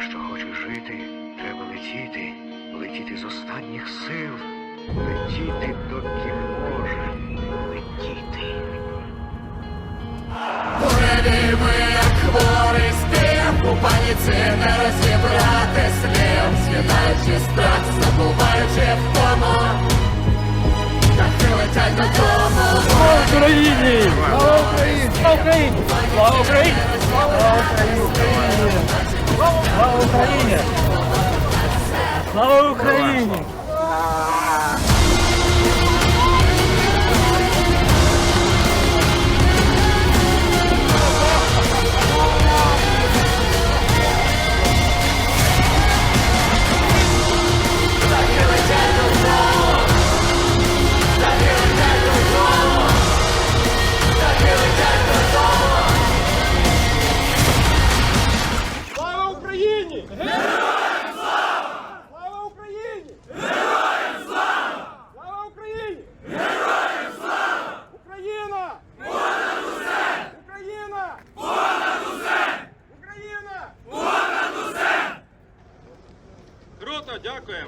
Якщо хочеш жити, треба летіти, летіти з останніх сил, летіти доки може, летіти. Ми як хворий у паніці не розібрати слів, з'їдаючи страх, забуваючи втому, птахи летять додому. Україні! Слава Україні! Слава Україні! Слава Україні! Слава дякуємо.